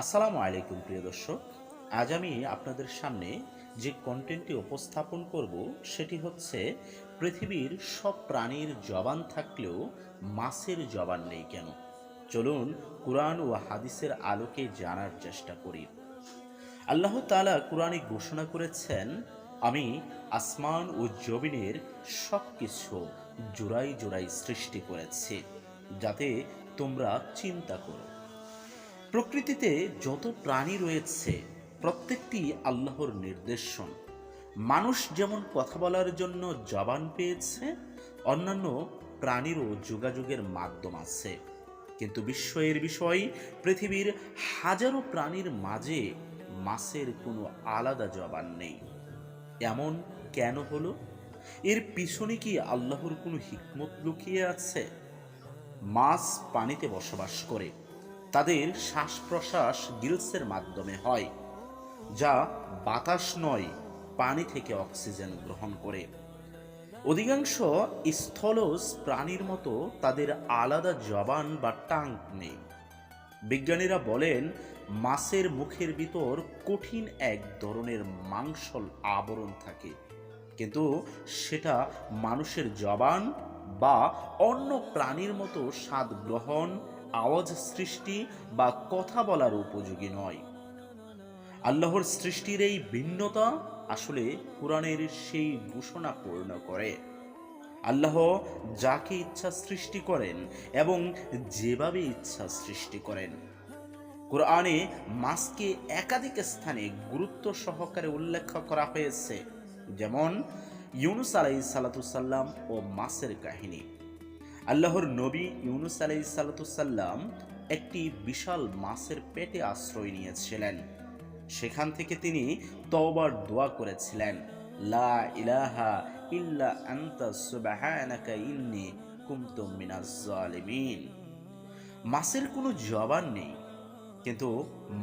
আসসালামু আলাইকুম, প্রিয় দর্শক। আজ আমি আপনাদের সামনে যে কন্টেন্টটি উপস্থাপন করব, সেটি হচ্ছে পৃথিবীর সব প্রাণীর জবান থাকলেও মাছের জবান নেই কেন? চলুন কোরআন ও হাদিসের আলোকে জানার চেষ্টা করি। আল্লাহ তাআলা কোরআনে ঘোষণা করেছেন, আমি আসমান ও জমিনের সব কিছু জোড়াই জোড়াই সৃষ্টি করেছি, যাতে তোমরা চিন্তা করো। প্রকৃতিতে যত প্রাণী রয়েছে, প্রত্যেকটি আল্লাহর নির্দেশন। মানুষ যেমন কথা বলার জন্য জবান পেয়েছে, অন্যান্য প্রাণীরও যোগাযোগের মাধ্যম আছে। কিন্তু বিস্ময়ের বিষয়, পৃথিবীর হাজারো প্রাণীর মাঝে মাছের কোনো আলাদা জবান নেই। এমন কেন হলো? এর পিছনে কি আল্লাহর কোনো হিকমত লুকিয়ে আছে? মাছ পানিতে বসবাস করে। তাদের শ্বাস প্রশ্বাস গিলসের মাধ্যমে হয়, যা বাতাস নয়, পানি থেকে অক্সিজেন গ্রহণ করে। অধিকাংশ স্থলজ প্রাণীর মতো তাদের আলাদা জবান বা টাঙ্ক নেই। বিজ্ঞানীরা বলেন, মাছের মুখের ভিতর কঠিন এক ধরনের মাংসল আবরণ থাকে, কিন্তু সেটা মানুষের জবান বা অন্য প্রাণীর মতো স্বাদ গ্রহণ আওয়াজ সৃষ্টি বা কথা বলার উপযোগী নয়। আল্লাহর সৃষ্টির এই ভিন্নতা আসলে কোরআনের সেই ঘোষণা পূর্ণ করে। আল্লাহ যাকে ইচ্ছা সৃষ্টি করেন এবং যেভাবে ইচ্ছা সৃষ্টি করেন। কোরআনে মাছকে একাধিক স্থানে গুরুত্ব সহকারে উল্লেখ করা হয়েছে, যেমন ইউনুস আলাই সালাতুসাল্লাম ও মাসের কাহিনী। আল্লাহর নবী ইউনুস আলাই সালাতুসাল্লাম একটি বিশাল মাছের পেটে আশ্রয় নিয়েছিলেন। সেখান থেকে তিনি তওবার দোয়া করেছিলেন, লা ইলাহা ইল্লা আনতা সুবহানাকা ইন্নী কুনতু মিনাজ জালিমিন। মাছের কোনো জবান নেই, কিন্তু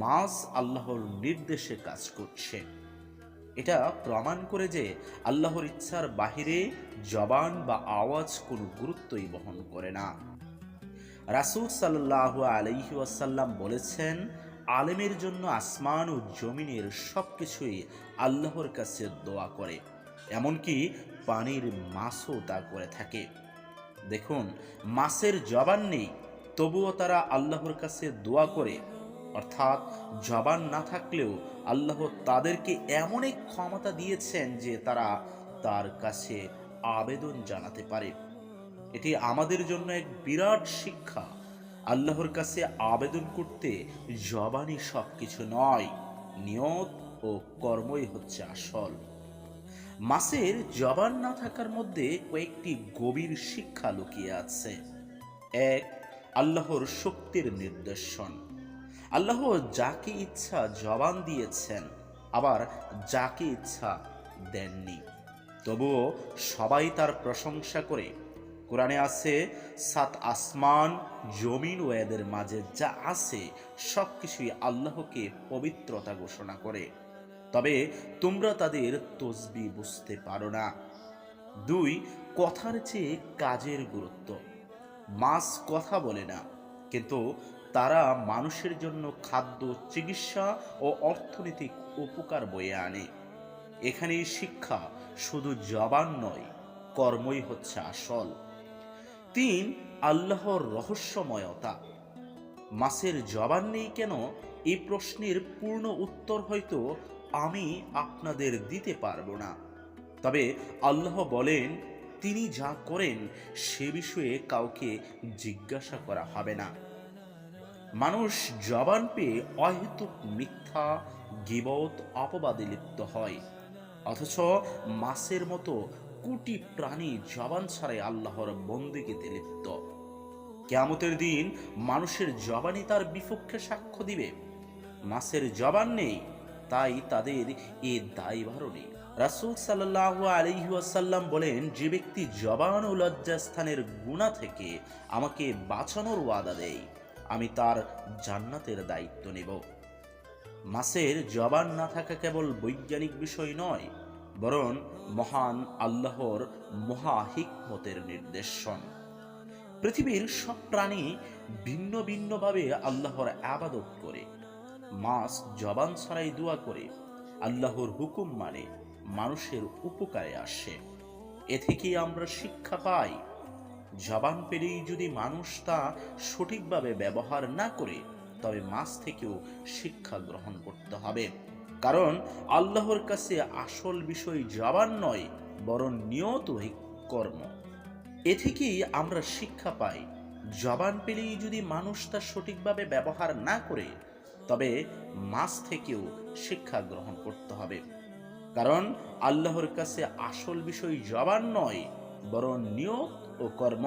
মাছ আল্লাহর নির্দেশে কাজ করছে। এটা প্রমাণ করে যে আল্লাহর ইচ্ছার বাহিরে জবান বা আওয়াজ কোনো গুরুত্বই বহন করে না। রাসুল সাল্লাহ আলহি ওয়াসাল্লাম বলেছেন, আলেমের জন্য আসমান ও জমিনের সব কিছুই আল্লাহর কাছে দোয়া করে, এমনকি পানির মাছও তা করে থাকে। দেখুন, মাছের জবান নেই, তবুও তারা আল্লাহর কাছে দোয়া করে। অর্থাৎ জবান না থাকলেও আল্লাহ তাদেরকে এমন এক ক্ষমতা দিয়েছেন যে তারা তার কাছে আবেদন জানাতে পারে। এটি আমাদের জন্য এক বিরাট শিক্ষা। আল্লাহর কাছে আবেদন করতে জবানই সব কিছু নয়, নিয়ত ও কর্মই হচ্ছে আসল। মাছের জবান না থাকার মধ্যে কয়েকটি গভীর শিক্ষা লুকিয়ে আছে। এক, আল্লাহর শক্তির নির্দেশন আল্লাহ যাকে ইচ্ছা জবান দিয়েছেন, আবার যাকে ইচ্ছা দেননি। তবুও সবাই তার প্রশংসা করে। কোরআনে আছে, সাত আসমান, জমিন ও এদের মাঝে যা আছে সব কিছুই আল্লাহকে পবিত্রতা ঘোষণা করে। তবে তোমরা তাদের তসবি বুঝতে পারো না। দুই, কথার চেয়ে কাজের গুরুত্ব। মাস কথা বলে না, কিন্তু তারা মানুষের জন্য খাদ্য, চিকিৎসা ও অর্থনৈতিক উপকার বয়ে আনে। এখানে শিক্ষা শুধু জবান নয়, কর্মই হচ্ছে আসল। তিন, আল্লাহর রহস্যময়তা। মাছের জবান নেই কেন? এই প্রশ্নের পূর্ণ উত্তর হয়তো আমি আপনাদের দিতে পারব না। তবে আল্লাহ বলেন, তিনি যা করেন সে বিষয়ে কাউকে জিজ্ঞাসা করা হবে না। মানুষ জবান পেয়ে অহেতুক মিথ্যা, গিবত, অপবাদে লিপ্ত হয়। অথচ মাছের মতো কোটি প্রাণী জবান ছাড়াই আল্লাহর বন্দিগিতে লিপ্ত। কেয়ামতের দিন মানুষের জবানই তার বিপক্ষে সাক্ষ্য দিবে। মাছের জবান নেই, তাই তাদের এ দায়ভারও নেই। রাসুল সাল্লাহ আলহিউসাল্লাম বলেন, যে ব্যক্তি জবান ও লজ্জাস্থানের গুণা থেকে আমাকে বাঁচানোর ওয়াদা দেয় আমি তার জান্নাতের দায়িত্ব নেব। মাছের জবান না থাকা কেবল বৈজ্ঞানিক বিষয় নয়, বরং মহান আল্লাহর মহা হিকমতের নির্দেশন। পৃথিবীর সব প্রাণী ভিন্ন ভিন্নভাবে আল্লাহর আবাদত করে, মাছ জবান ছাড়াই দোয়া করে, আল্লাহর হুকুম মানে মানুষের উপকারে আসে। এ থেকেই আমরা শিক্ষা পাই জবান পেলেই যদি মানুষ তা সঠিকভাবে ব্যবহার না করে, তবে মাছ থেকেও শিক্ষা গ্রহণ করতে হবে। কারণ আল্লাহর কাছে আসল বিষয় জবান নয়, বরং নিয়ত কর্ম। এ থেকেই আমরা শিক্ষা পাই, জবান পেলেই যদি মানুষ তা সঠিকভাবে ব্যবহার না করে, তবে মাছ থেকেও শিক্ষা গ্রহণ করতে হবে। কারণ আল্লাহর কাছে আসল বিষয় জবান নয় বরং নিয়ত ও কর্ম